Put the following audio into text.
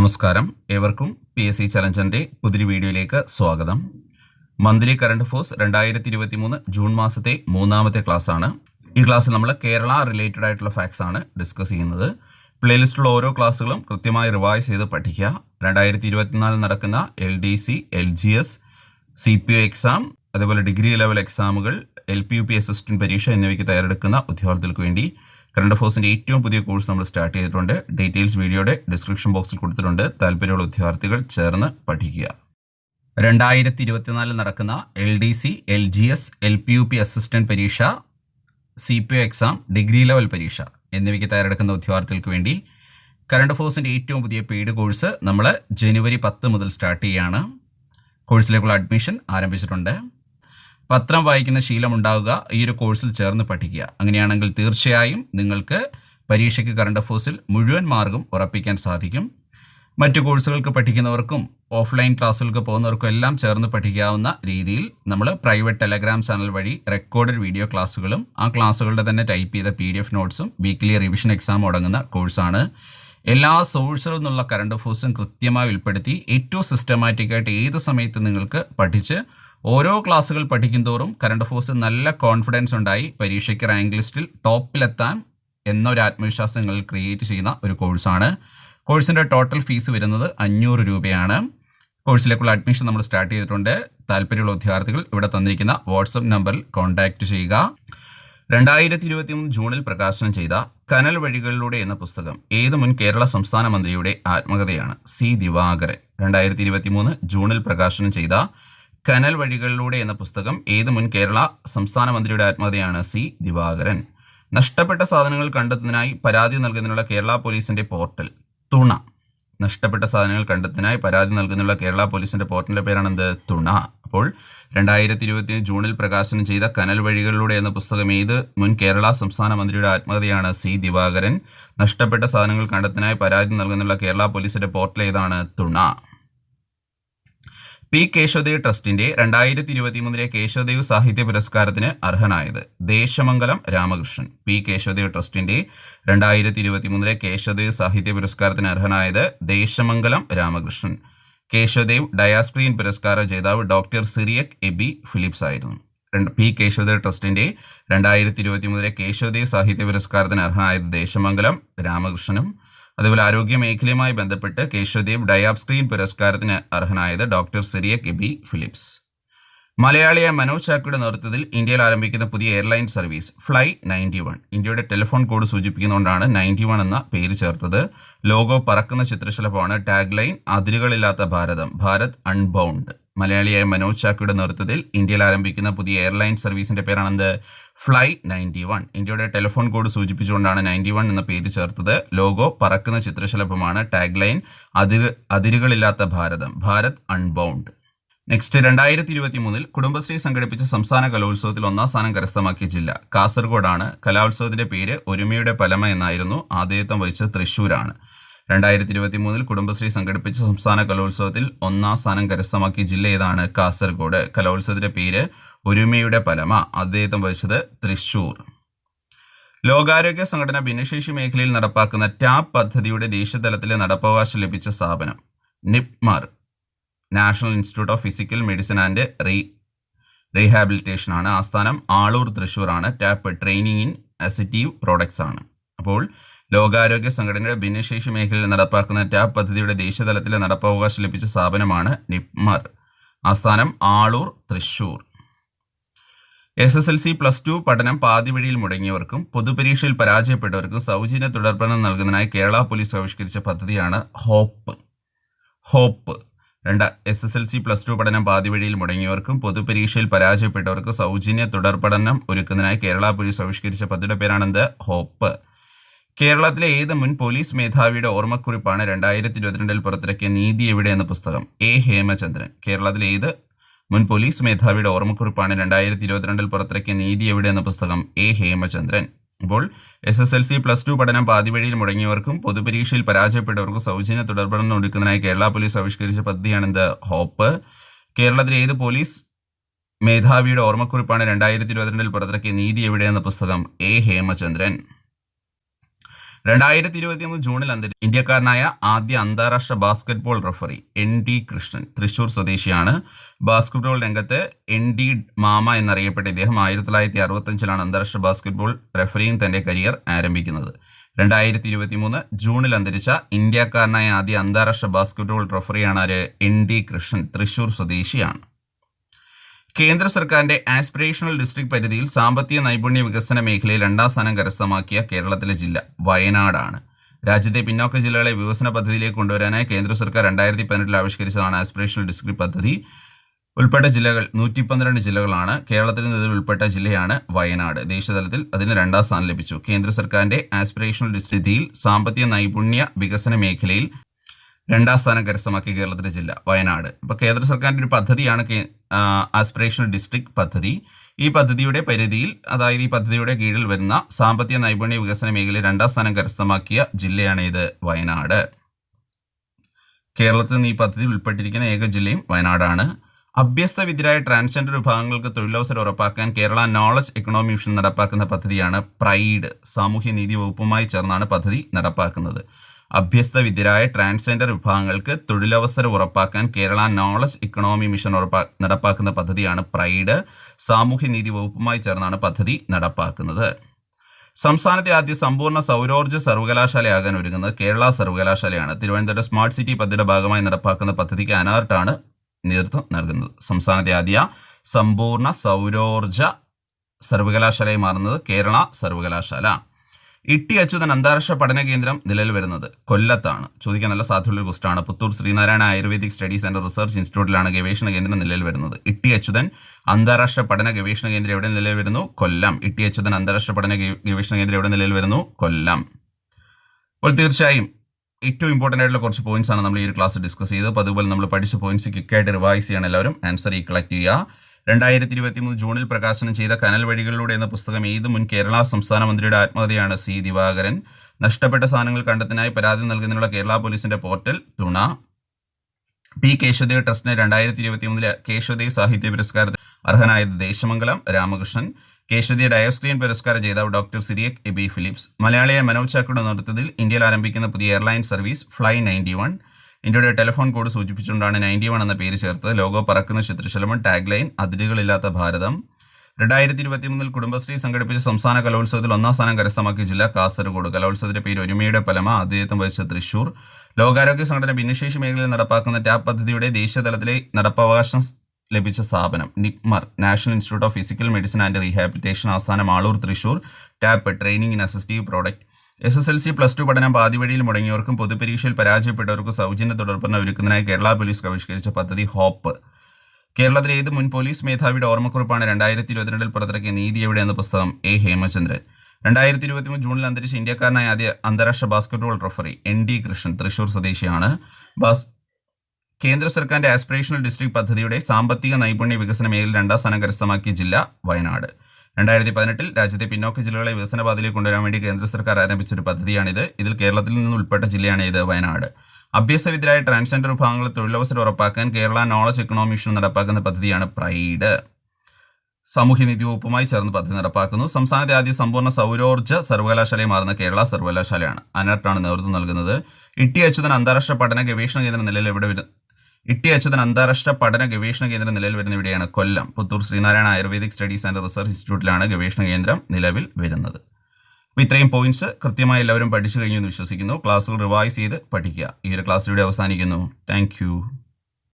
നമസ്കാരം. ഏവർക്കും P S C ചലഞ്ചറിന്റെ പുതിയ വീഡിയോയിലേക്ക് സ്വാഗതം. മന്ത്ലി കറണ്ട് ഫോഴ്സ് രണ്ടായിരത്തി ഇരുപത്തി മൂന്ന് ജൂൺ മാസത്തെ മൂന്നാമത്തെ ക്ലാസ് ആണ്. ഈ ക്ലാസ്സിൽ നമ്മൾ കേരള റിലേറ്റഡ് ആയിട്ടുള്ള ഫാക്ട്സ് ആണ് ഡിസ്കസ് ചെയ്യുന്നത്. പ്ലേലിസ്റ്റിലുള്ള ഓരോ ക്ലാസ്സുകളും കൃത്യമായി റിവൈസ് ചെയ്ത് പഠിക്കുക. രണ്ടായിരത്തി ഇരുപത്തിനാലിൽ നടക്കുന്ന L D C L G S C P O exam അതേപോലെ degree level എക്സാമുകൾ L P U P assistant പരീക്ഷ എന്നിവയ്ക്ക് തയ്യാറെടുക്കുന്ന ഉദ്യോഗാർത്ഥികൾക്ക് വേണ്ടി കറണ്ട് അഫേഴ്സിന്റെ ഏറ്റവും പുതിയ കോഴ്സ് നമ്മൾ സ്റ്റാർട്ട് ചെയ്തിട്ടുണ്ട്. ഡീറ്റെയിൽസ് വീഡിയോയുടെ ഡിസ്ക്രിപ്ഷൻ ബോക്സിൽ കൊടുത്തിട്ടുണ്ട്. താല്പര്യമുള്ള വിദ്യാർത്ഥികൾ ചേർന്ന് പഠിക്കുക. രണ്ടായിരത്തി ഇരുപത്തിനാലിൽ നടക്കുന്ന L D C L G S L P U P assistant പരീക്ഷ C P O exam degree level പരീക്ഷ എന്നിവയ്ക്ക് തയ്യാറെടുക്കുന്ന വിദ്യാർത്ഥികൾക്ക് വേണ്ടി കറണ്ട് അഫേഴ്സിന്റെ ഏറ്റവും പുതിയ പെയ്ഡ് കോഴ്സ് നമ്മൾ ജനുവരി പത്ത് മുതൽ സ്റ്റാർട്ട് ചെയ്യുകയാണ് കോഴ്സിലേക്കുള്ള അഡ്മിഷൻ ആരംഭിച്ചിട്ടുണ്ട്. പത്രം വായിക്കുന്ന ശീലം ഉണ്ടാവുക ഈ ഒരു കോഴ്സിൽ ചേർന്ന് പഠിക്കുക. അങ്ങനെയാണെങ്കിൽ തീർച്ചയായും നിങ്ങൾക്ക് പരീക്ഷയ്ക്ക് കറണ്ട് അഫേഴ്സിൽ മുഴുവൻ മാർഗം ഉറപ്പിക്കാൻ സാധിക്കും. മറ്റു കോഴ്സുകൾക്ക് പഠിക്കുന്നവർക്കും ഓഫ്ലൈൻ ക്ലാസ്സുകൾക്ക് പോകുന്നവർക്കും എല്ലാം ചേർന്ന് പഠിക്കാവുന്ന രീതിയിൽ നമ്മൾ പ്രൈവറ്റ് ടെലഗ്രാം ചാനൽ വഴി റെക്കോർഡഡ് വീഡിയോ ക്ലാസ്സുകളും ആ ക്ലാസ്സുകളുടെ തന്നെ ടൈപ്പ് ചെയ്ത പി ഡി എഫ് നോട്ട്സും വീക്ക്ലി റിവിഷൻ എക്സാം അടങ്ങുന്ന കോഴ്സാണ് എല്ലാ സോഴ്സുകളിൽ നിന്നുള്ള കറണ്ട് അഫേഴ്സും കൃത്യമായി ഉൾപ്പെടുത്തി ഏറ്റവും സിസ്റ്റമാറ്റിക്കായിട്ട് ഏത് സമയത്ത് നിങ്ങൾക്ക് പഠിച്ച് ഓരോ ക്ലാസ്സുകൾ പഠിക്കുന്തോറും കറണ്ട് അഫേഴ്സ് നല്ല കോൺഫിഡൻസ് ഉണ്ടായി പരീക്ഷയ്ക്ക് റാങ്ക് ലിസ്റ്റിൽ ടോപ്പിലെത്താൻ എന്നൊരു ആത്മവിശ്വാസം നിങ്ങൾ ക്രിയേറ്റ് ചെയ്യുന്ന ഒരു കോഴ്സാണ് കോഴ്സിന്റെ ടോട്ടൽ ഫീസ് വരുന്നത് അഞ്ഞൂറ് രൂപയാണ്. കോഴ്സിലേക്കുള്ള അഡ്മിഷൻ നമ്മൾ സ്റ്റാർട്ട് ചെയ്തിട്ടുണ്ട്. താല്പര്യമുള്ള വിദ്യാർത്ഥികൾ ഇവിടെ തന്നിരിക്കുന്ന വാട്സപ്പ് നമ്പറിൽ കോൺടാക്റ്റ് ചെയ്യുക. രണ്ടായിരത്തി ഇരുപത്തി മൂന്ന് ജൂണിൽ പ്രകാശനം ചെയ്ത കനൽ വഴികളിലൂടെ എന്ന പുസ്തകം ഏത് മുൻ കേരള സംസ്ഥാന മന്ത്രിയുടെ ആത്മകഥയാണ് സി ദിവാകരൻ. രണ്ടായിരത്തി ഇരുപത്തി മൂന്ന് ജൂണിൽ പ്രകാശനം ചെയ്ത കനൽ വഴികളിലൂടെ എന്ന പുസ്തകം ഏത് മുൻ കേരള സംസ്ഥാന മന്ത്രിയുടെ ആത്മകഥയാണ് സി ദിവാകരൻ. നഷ്ടപ്പെട്ട സാധനങ്ങൾ കണ്ടെത്തുന്നതിനായി പരാതി നൽകുന്നതിനുള്ള കേരള പോലീസിന്റെ പോർട്ടൽ തുണ. നഷ്ടപ്പെട്ട സാധനങ്ങൾ കണ്ടെത്തുന്നതിനായി പരാതി നൽകുന്നുള്ള കേരള പോലീസിന്റെ പോർട്ടലിന്റെ പേരാണെന്ത്? തുണ. അപ്പോൾ രണ്ടായിരത്തി ഇരുപത്തി ജൂണിൽ പ്രകാശനം ചെയ്ത കനൽ വഴികളിലൂടെ എന്ന പുസ്തകം ഏത് മുൻ കേരള സംസ്ഥാന മന്ത്രിയുടെ ആത്മകഥയാണ് സി ദിവാകരൻ. നഷ്ടപ്പെട്ട സാധനങ്ങൾ കണ്ടെത്തുന്നതിനായി പരാതി നൽകുന്നുള്ള കേരള പോലീസിന്റെ പോർട്ടൽ ഏതാണ്? തുണ. പി കേശവദേവ് ട്രസ്റ്റിന്റെ രണ്ടായിരത്തി ഇരുപത്തി മൂന്നിലെ കേശവദേവ് സാഹിത്യ പുരസ്കാരത്തിന് അർഹനായത് ദേശമംഗലം രാമകൃഷ്ണൻ. പി കേശവദേവ് ട്രസ്റ്റിന്റെ രണ്ടായിരത്തി ഇരുപത്തി മൂന്നിലെ കേശവദേവ് സാഹിത്യ പുരസ്കാരത്തിന് അർഹനായത് ദേശമംഗലം രാമകൃഷ്ണൻ. കേശവദേവ് ഡയാസ്പ്രീൻ പുരസ്കാര ജേതാവ് ഡോക്ടർ സിറിയക് എബി ഫിലിപ്സ് ആയിരുന്നു. പി കേശവദേവ് ട്രസ്റ്റിന്റെ രണ്ടായിരത്തി ഇരുപത്തി മൂന്നിലെ കേശവദേവ് സാഹിത്യ പുരസ്കാരത്തിന് അർഹനായത് ദേശമംഗലം രാമകൃഷ്ണനും അതുപോലെ ആരോഗ്യ മേഖലയുമായി ബന്ധപ്പെട്ട് കേശവദേവ് ഡയാബ് സ്ക്രീൻ പുരസ്കാരത്തിന് അർഹനായത് ഡോക്ടർ സിറിയ കെബി ഫിലിപ്സ്. മലയാളിയായ മനോജ് ചാക്കയുടെ നേതൃത്വത്തിൽ ഇന്ത്യയിൽ ആരംഭിക്കുന്ന പുതിയ airline service fly ninety one ഇന്ത്യയുടെ ടെലിഫോൺ കോഡ് സൂചിപ്പിക്കുന്നതുകൊണ്ടാണ് നയന്റി വൺ എന്ന പേര് ചേർത്തത്. ലോഗോ പറക്കുന്ന ചിത്രശലഭമാണ് ടാഗ് ലൈൻ അതിരുകളില്ലാത്ത ഭാരതം ഭാരത് അൺബൗണ്ട്. മലയാളിയായ മനോജ് ചാക്കിയുടെ നേതൃത്വത്തിൽ ഇന്ത്യയിൽ ആരംഭിക്കുന്ന പുതിയ എയർലൈൻ സർവീസിന്റെ പേരാണെന്ത്? ഫ്ലൈ നയന്റി വൺ ഇന്ത്യയുടെ ടെലിഫോൺ കോഡ് സൂചിപ്പിച്ചുകൊണ്ടാണ് നയന്റി വൺ എന്ന പേര് ചേർത്തത്. ലോഗോ പറക്കുന്ന ചിത്രശലഭമാണ്. ടാഗ് ലൈൻ അതിര് അതിരുകളില്ലാത്ത ഭാരതം ഭാരത് അൺബൗണ്ട്. നെക്സ്റ്റ് രണ്ടായിരത്തി ഇരുപത്തി മൂന്നിൽ കുടുംബശ്രീ സംഘടിപ്പിച്ച സംസ്ഥാന കലോത്സവത്തിൽ ഒന്നാം സ്ഥാനം കരസ്ഥമാക്കിയ ജില്ല കാസർഗോഡാണ്. കലോത്സവത്തിന്റെ പേര് ഒരുമയുടെ പലമ എന്നായിരുന്നു ആദ്യത്വം വഹിച്ചത് തൃശ്ശൂരാണ്. രണ്ടായിരത്തി ഇരുപത്തി മൂന്നിൽ കുടുംബശ്രീ സംഘടിപ്പിച്ച സംസ്ഥാന കലോത്സവത്തിൽ ഒന്നാം സ്ഥാനം കരസ്ഥമാക്കിയ ജില്ല ഏതാണ്? കാസർഗോഡ്. കലോത്സവത്തിന്റെ പേര് ഒരുമയുടെ പലമ. അദ്ദേഹം വഹിച്ചത് തൃശൂർ ലോകാരോഗ്യ സംഘടന ഭിന്നശേഷി മേഖലയിൽ നടപ്പാക്കുന്ന ടാപ്പ് പദ്ധതിയുടെ ദേശീയതലത്തിലെ നടപ്പവകാശം ലഭിച്ച സ്ഥാപനം NIPMR. National institute of physical medicine and re rehabilitation ആണ്. ആസ്ഥാനം ആളൂർ തൃശ്ശൂർ ആണ്. TAP training in assistive products ആണ്. അപ്പോൾ ലോകാരോഗ്യ സംഘടനയുടെ ഭിന്നശേഷി മേഖലയിൽ നടപ്പാക്കുന്ന ടാപ്പ് പദ്ധതിയുടെ ദേശീയതലത്തിലെ നടപ്പവകാശം ലഭിച്ച സ്ഥാപനമാണ് നിപ്മർ. ആസ്ഥാനം Aloor Thrissur S S L C plus two പഠനം പാതി വഴിയിൽ മുടങ്ങിയവർക്കും പൊതുപരീക്ഷയിൽ പരാജയപ്പെട്ടവർക്കും സൗജന്യ തുടർപഠനം നൽകുന്നതിനായി കേരള പോലീസ് ആവിഷ്കരിച്ച പദ്ധതിയാണ് ഹോപ്പ്. ഹോപ്പ്. രണ്ട് S S L C plus two പഠനം പാതി വഴിയിൽ മുടങ്ങിയവർക്കും പൊതുപരീക്ഷയിൽ പരാജയപ്പെട്ടവർക്കും സൗജന്യ തുടർപഠനം ഒരുക്കുന്നതിനായി കേരള പോലീസ് ആവിഷ്കരിച്ച പദ്ധതിയുടെ പേരാണെന്ത്? ഹോപ്പ്. കേരളത്തിലെ ഏത് മുൻ പോലീസ് മേധാവിയുടെ ഓർമ്മക്കുറിപ്പാണ് രണ്ടായിരത്തി ഇരുപത്തിരണ്ടിൽ പുറത്തിറക്കിയ നീതി എവിടെ എന്ന പുസ്തകം? എ. ഹേമചന്ദ്രൻ. കേരളത്തിലെ ഏത് മുൻ പോലീസ് മേധാവിയുടെ ഓർമ്മക്കുറിപ്പാണ് രണ്ടായിരത്തി ഇരുപത്തിരണ്ടിൽ പുറത്തിറക്കിയ നീതി എവിടെ എന്ന പുസ്തകം? എ. ഹേമചന്ദ്രൻ. ഇപ്പോൾ S S L C plus two പഠനം പാതിവഴിയിൽ മുടങ്ങിയവർക്കും പൊതുപരീക്ഷയിൽ പരാജയപ്പെട്ടവർക്കും സൗജന്യ തുടർപഠനം ഒരുക്കുന്നതിനായി കേരള പോലീസ് ആവിഷ്കരിച്ച പദ്ധതിയാണിത് ഹോപ്പ്. കേരളത്തിലെ ഏത് പോലീസ് മേധാവിയുടെ ഓർമ്മക്കുറിപ്പാണ് രണ്ടായിരത്തി ഇരുപത്തിരണ്ടിൽ പുറത്തിറക്കിയ നീതി എവിടെ എന്ന പുസ്തകം? എ. ഹേമചന്ദ്രൻ. രണ്ടായിരത്തി ഇരുപത്തി മൂന്ന് ജൂണിൽ അന്തരിച്ച ഇന്ത്യക്കാരനായ ആദ്യ അന്താരാഷ്ട്ര basketball referee N D Krishnan Thrissur സ്വദേശിയാണ്. ബാസ്കറ്റ്ബോൾ രംഗത്ത് എൻ ഡി മാമ എന്നറിയപ്പെട്ട ഇദ്ദേഹം ആയിരത്തി തൊള്ളായിരത്തി അറുപത്തഞ്ചിലാണ് അന്താരാഷ്ട്ര ബാസ്കറ്റ്ബോൾ റഫറിയും തന്റെ കരിയർ ആരംഭിക്കുന്നത്. രണ്ടായിരത്തി ഇരുപത്തി മൂന്ന് ജൂണിൽ അന്തരിച്ച ഇന്ത്യക്കാരനായ ആദ്യ അന്താരാഷ്ട്ര ബാസ്കറ്റ്ബോൾ റഫറിയാണ് എൻ ഡി കൃഷ്ണൻ തൃശൂർ സ്വദേശിയാണ്. കേന്ദ്ര സർക്കാരിന്റെ ആസ്പിറേഷണൽ ഡിസ്ട്രിക്ട് പരിധിയിൽ സാമ്പത്തിക നൈപുണ്യ വികസന മേഖലയിൽ രണ്ടാം സ്ഥാനം കരസ്ഥമാക്കിയ കേരളത്തിലെ ജില്ല വയനാടാണ്. രാജ്യത്തെ പിന്നോക്ക ജില്ലകളെ വികസന പദ്ധതിയിലേക്ക് കൊണ്ടുവരാനായി കേന്ദ്ര സർക്കാർ രണ്ടായിരത്തി പതിനെട്ടിൽ ആവിഷ്കരിച്ചതാണ് ആസ്പിറേഷണൽ ഡിസ്ട്രിക്ട് പദ്ധതി. ഉൾപ്പെട്ട ജില്ലകൾ നൂറ്റി പന്ത്രണ്ട് ജില്ലകളാണ്. കേരളത്തിൽ നിന്ന് ഉൾപ്പെട്ട ജില്ലയാണ് വയനാട്. ദേശീയതലത്തിൽ അതിന് രണ്ടാം സ്ഥാനം ലഭിച്ചു. കേന്ദ്ര സർക്കാരിന്റെ ആസ്പിറേഷണൽ ഡിസ്ട്രിക്റ്റിൽ സാമ്പത്തിക നൈപുണ്യ വികസന മേഖലയിൽ രണ്ടാം സ്ഥാനം കരസ്ഥമാക്കിയ കേരളത്തിലെ ജില്ല വയനാട്. ഇപ്പോൾ കേന്ദ്ര സർക്കാരിന്റെ ഒരു പദ്ധതിയാണ് ആസ്പിറേഷണൽ ഡിസ്ട്രിക്ട് പദ്ധതി. ഈ പദ്ധതിയുടെ പരിധിയിൽ അതായത് ഈ പദ്ധതിയുടെ കീഴിൽ വരുന്ന സാമ്പത്തിക നൈപുണ്യ വികസന മേഖലയിൽ രണ്ടാം സ്ഥാനം കരസ്ഥമാക്കിയ ജില്ലയാണ് ഇത് വയനാട്. കേരളത്തിൽ നിന്ന് ഈ പദ്ധതി ഉൾപ്പെട്ടിരിക്കുന്ന ഏക ജില്ലയും വയനാടാണ്. അഭ്യസ്ത വിദ്യരായ ട്രാൻസ്ജെൻഡർ വിഭാഗങ്ങൾക്ക് തൊഴിലവസരം ഉറപ്പാക്കാൻ കേരള നോളജ് എക്കണോമി മിഷൻ നടപ്പാക്കുന്ന പദ്ധതിയാണ് പ്രൈഡ് സാമൂഹ്യനീതി വകുപ്പുമായി ചേർന്നാണ് പദ്ധതി നടപ്പാക്കുന്നത്. അഭ്യസ്ത വിദ്യരായ ട്രാൻസ്ജെൻഡർ വിഭാഗങ്ങൾക്ക് തൊഴിലവസരം ഉറപ്പാക്കാൻ കേരള നോളജ് ഇക്കണോമി മിഷൻ ഉറപ്പാ നടപ്പാക്കുന്ന പദ്ധതിയാണ് പ്രൈഡ്. സാമൂഹ്യനീതി വകുപ്പുമായി ചേർന്നാണ് പദ്ധതി നടപ്പാക്കുന്നത്. സംസ്ഥാനത്തെ ആദ്യ സമ്പൂർണ സൗരോർജ സർവകലാശാലയാകാൻ ഒരുങ്ങുന്നത് കേരള സർവകലാശാലയാണ്. തിരുവനന്തപുരം സ്മാർട്ട് സിറ്റി പദ്ധതിയുടെ ഭാഗമായി നടപ്പാക്കുന്ന പദ്ധതിക്ക് അനാർട്ടാണ് നേതൃത്വം നൽകുന്നത്. സംസ്ഥാനത്തെ ആദ്യ സമ്പൂർണ സൗരോർജ സർവകലാശാലയായി മാറുന്നത് കേരള സർവകലാശാല. ഇട്ടി അച്യുതൻ അന്താരാഷ്ട്ര പഠന കേന്ദ്രം നിലവിൽ വരുന്നത് കൊല്ലത്താണ്. ചോദിക്കാൻ നല്ല സാധ്യതയുള്ള ക്വസ്റ്റാണ് Puthur Sreenarayana ayurvedic studies and research ഇൻസ്റ്റിറ്റ്യൂട്ടിലാണ് ഗവേഷണ കേന്ദ്രം നിലവിൽ വരുന്നത്. ഇട്ടി അച്യുതൻ അന്താരാഷ്ട്ര പഠന ഗവേഷണ കേന്ദ്രം എവിടെ നിലവിൽ വരുന്നു? കൊല്ലം. ഇട്ടി അച്യുതൻ അന്താരാഷ്ട്ര പഠന ഗവേഷണ കേന്ദ്രം എവിടെ നിലവിൽ വരുന്നു? കൊല്ലം. അപ്പോൾ തീർച്ചയായും ഏറ്റവും ഇമ്പോർട്ടന്റ് ആയിട്ടുള്ള കുറച്ച് പോയിന്റ്സ് ആണ് നമ്മൾ ഈ ഒരു ക്ലാസ് ഡിസ്കസ് ചെയ്തത്. അപ്പോൾ അതുപോലെ നമ്മൾ പഠിച്ച പോയിന്റ്സ് ക്വിക്കായിട്ട് റിവൈസ് ചെയ്യണം എല്ലാവരും. ആൻസർ ഈ കളക്ട് ചെയ്യുക. രണ്ടായിരത്തി ഇരുപത്തി മൂന്ന് ജൂണിൽ പ്രകാശനം ചെയ്ത കനൽ വഴികളിലൂടെ എന്ന പുസ്തകം ഏത് മുൻ കേരള സംസ്ഥാന മന്ത്രിയുടെ ആത്മകഥയാണ് സി ദിവാകരൻ. നഷ്ടപ്പെട്ട സാധനങ്ങൾ കണ്ടെത്തിനായി പരാതി നൽകുന്നതിനുള്ള കേരള പോലീസിന്റെ പോർട്ടൽ തുണ. പി കേശവദേവ് ട്രസ്റ്റിന് രണ്ടായിരത്തി ഇരുപത്തി മൂന്നിലെ കേശവദേവ് സാഹിത്യ പുരസ്കാരത്തിന് അർഹനായത് ദേശമംഗലം രാമകൃഷ്ണൻ. കേശവദി ഡയോസ്ക്രീൻ പുരസ്കാര ജേതാവ് ഡോക്ടർ സിരിയക് എബി ഫിലിപ്സ്. മലയാളിയെ മനോജ് ചാക്കയുടെ നേതൃത്വത്തിൽ ഇന്ത്യയിൽ ആരംഭിക്കുന്ന പുതിയ airline service fly ninety one. ഇന്ത്യയുടെ ടെലിഫോൺ കോഡ് സൂചിപ്പിച്ചുകൊണ്ടാണ് നയന്റി വൺ എന്ന പേര് ചേർത്ത് ലോഗോ പറക്കുന്ന ചിത്രശലഭം ടാഗ് ലൈൻ അതിരുകളില്ലാത്ത ഭാരതം. രണ്ടായിരത്തി ഇരുപത്തി മൂന്നിൽ കുടുംബശ്രീ സംഘടിപ്പിച്ച സംസ്ഥാന കലോത്സവത്തിൽ ഒന്നാം സ്ഥാനം കരസ്ഥമാക്കിയ ജില്ല കാസർഗോഡ്. കലോത്സവത്തിന്റെ പേര് ഒരുമയുടെ ഫലമ ആദ്യത്വം വഹിച്ച തൃശൂർ. ലോകാരോഗ്യ സംഘടന ഭിന്നശേഷി മേഖലയിൽ നടപ്പാക്കുന്ന ടാപ്പ് പദ്ധതിയുടെ ദേശീയ തലത്തിലെ നടപ്പവകാശം ലഭിച്ച സ്ഥാപനം NIPMR. National institute of physical medicine and rehabilitation ആസ്ഥാനം Aloor Thrissur. TAP training in assistive product S S L C plus two പഠനം പാതിവഴിയിൽ മുടങ്ങിയവർക്കും പൊതുപരീക്ഷയിൽ പരാജയപ്പെട്ടവർക്കും സൗജന്യ തുടർപ്പണം ഒരുക്കുന്നതിനായി കേരള പോലീസ് ആവിഷ്കരിച്ച പദ്ധതി ഹോപ്പ്. കേരളത്തിലെ ഏത് മുൻ പോലീസ് മേധാവിയുടെ ഓർമ്മക്കുറിപ്പാണ് രണ്ടായിരത്തി ഇരുപത്തിരണ്ടിൽ പുറത്തിറക്കിയ നീതി എവിടെ എന്ന പുസ്തകം എ. ഹേമചന്ദ്രൻ. രണ്ടായിരത്തി ഇരുപത്തി മൂന്ന് ജൂണിൽ അന്തരിച്ച ഇന്ത്യക്കാരനായ ആദ്യ അന്താരാഷ്ട്ര basketball referee N. D. Krishnan Thrissur സ്വദേശിയാണ്. ബാസ് കേന്ദ്ര സർക്കാരിന്റെ ആസ്പിറേഷണൽ ഡിസ്ട്രിക്ട് പദ്ധതിയുടെ സാമ്പത്തിക നൈപുണ്യ വികസന മേഖലയിൽ രണ്ടാം സ്ഥാനം കരസ്ഥമാക്കിയ ജില്ല വയനാട്. രണ്ടായിരത്തി പതിനെട്ടിൽ രാജ്യത്തെ പിന്നോക്ക ജില്ലകളെ വികസന പാതയിലേക്ക് കൊണ്ടുവരാൻ വേണ്ടി കേന്ദ്ര സർക്കാർ ആരംഭിച്ച ഒരു പദ്ധതിയാണിത്. ഇതിൽ കേരളത്തിൽ നിന്ന് ഉൾപ്പെട്ട ജില്ലയാണ് ഇത് വയനാട്. അഭ്യസവിദ്യരായ ട്രാൻസ്ജെൻഡർ വിഭാഗങ്ങളിൽ തൊഴിലവസരം ഉറപ്പാക്കാൻ കേരള നോളജ് എക്കണോമി മിഷൻ നടപ്പാക്കുന്ന പദ്ധതിയാണ് പ്രൈഡ് സാമൂഹ്യനീതി വകുപ്പുമായി ചേർന്ന് പദ്ധതി നടപ്പാക്കുന്നു. സംസ്ഥാനത്തെ ആദ്യ സമ്പൂർണ സൗരോർജ സർവകലാശാലയെ മാറുന്ന കേരള സർവകലാശാലയാണ്. അനർട്ടാണ് നേതൃത്വം നൽകുന്നത്. ഇട്ടി അച്യുതൻ അന്താരാഷ്ട്ര പഠന ഗവേഷണ കേന്ദ്രം നിലയിൽ ഇവിടെ ഇട്ടി അച്യുതൻ അന്താരാഷ്ട്ര പഠന ഗവേഷണ കേന്ദ്രം നിലവിൽ വരുന്ന ഇവിടെയാണ്. Kollam Puthur Sreenarayana ayurvedic studies and research ഇൻസ്റ്റിറ്റ്യൂട്ടിലാണ് ഗവേഷണ കേന്ദ്രം നിലവിൽ വരുന്നത്. അപ്പോൾ ഇത്രയും പോയിന്റ്സ് കൃത്യമായി എല്ലാവരും പഠിച്ചു കഴിഞ്ഞു എന്ന് വിശ്വസിക്കുന്നു. ക്ലാസ്സുകൾ റിവൈസ് ചെയ്ത് പഠിക്കുക. ഈ ഒരു ക്ലാസ് അവസാനിക്കുന്നു. താങ്ക്